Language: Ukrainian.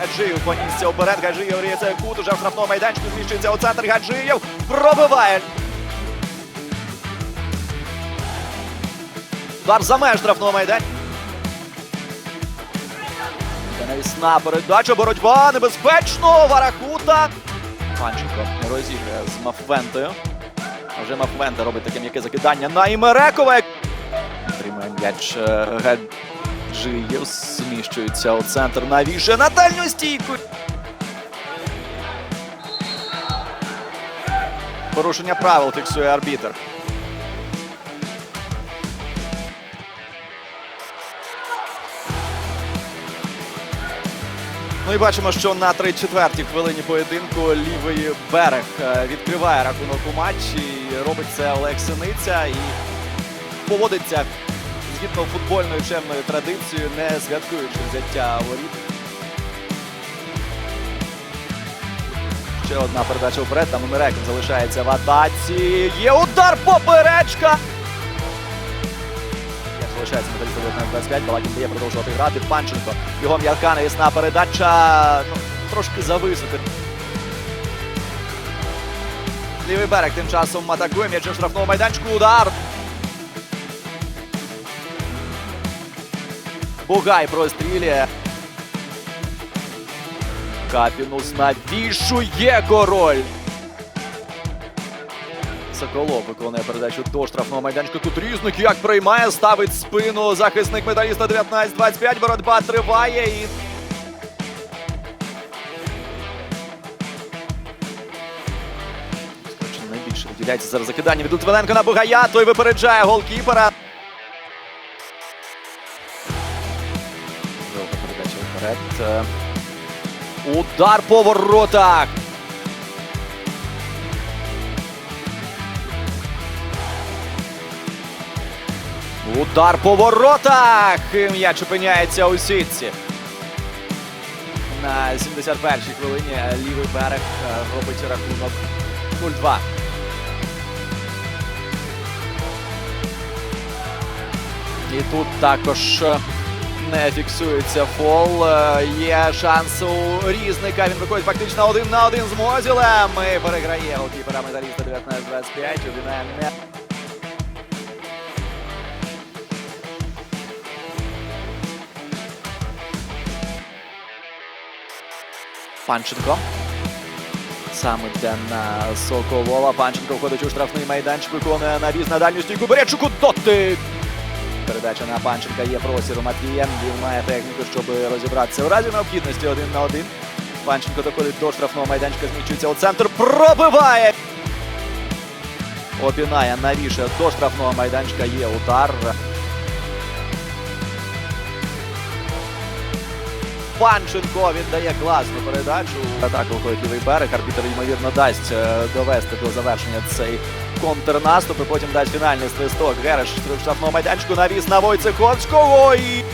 Гаджиєв понісся вперед. Гаджиєв ріється кут, уже в штрафному майданчику зміщується у центр. Гаджиєв пробиває. Удар за меж штрафного майданчика. Навісна передача, боротьба, небезпечно, Варахута. Панченко розіграє з Мафвентою. Вже Мафвента робить таке м'яке закидання на Імерекова. Тримає м'яч е, Гаджиєв, зміщується у центр, навіше на дальню стійку. Порушення правил фіксує арбітр. Ну і бачимо, що на 3-4 хвилині поєдинку лівий берег е, відкриває рахунок у матчі. Робить це Олег і поводиться згідно футбольною чемною традицією, не святкуючи взяття воріт. Ще одна передача вперед. Там Мирекін залишається в атаці. Є удар поперечка. Залишається металіста 25, Балакін дає продовжувати грати. Панченко. Його м'яка навісна передача. Ну, трошки зависоко. Лівий берег тим часом атакує м'яч у штрафному майданчику. Удар. Бугай прострілює. Капінус навішує король. Соколов виконує передачу до штрафного майданчика. Тут різник як приймає, ставить спину захисник металіста 19-25. Боротьба триває і. Найбільше виділяється зараз закидання від Литвиненка на Бугая. Той випереджає голкіпера. Вперед. Удар по воротах. Удар по воротах. М'яч опиняється у сітці. На 71-й хвилині лівий берег е, робить рахунок 0-2. І тут також е, не фіксується фол. Е, Є шанс у різника. Він виходить фактично один на один з Мозілем. І переграє голкіпера металіста 19-25. Обінає не Панченко. Сам йде на Соколова. Панченко входить у штрафний майданчик, виконує навіз на дальню стійку. Беречуку дотик. Передача на Панченка є простір у Матвія. Він має техніку, щоб розібратися у разі необхідності один на один. Панченко доходить до штрафного майданчика, зміщується у центр. Пробиває. Опінає навіше до штрафного майданчика. Є удар. Панченко віддає класну передачу. Атаку виходить лівий берег. Арбітер, ймовірно, дасть е, довести до завершення цей контрнаступ. І потім дасть фінальний свисток. Гереш штрафного майданчику навіс на Войцеховського. І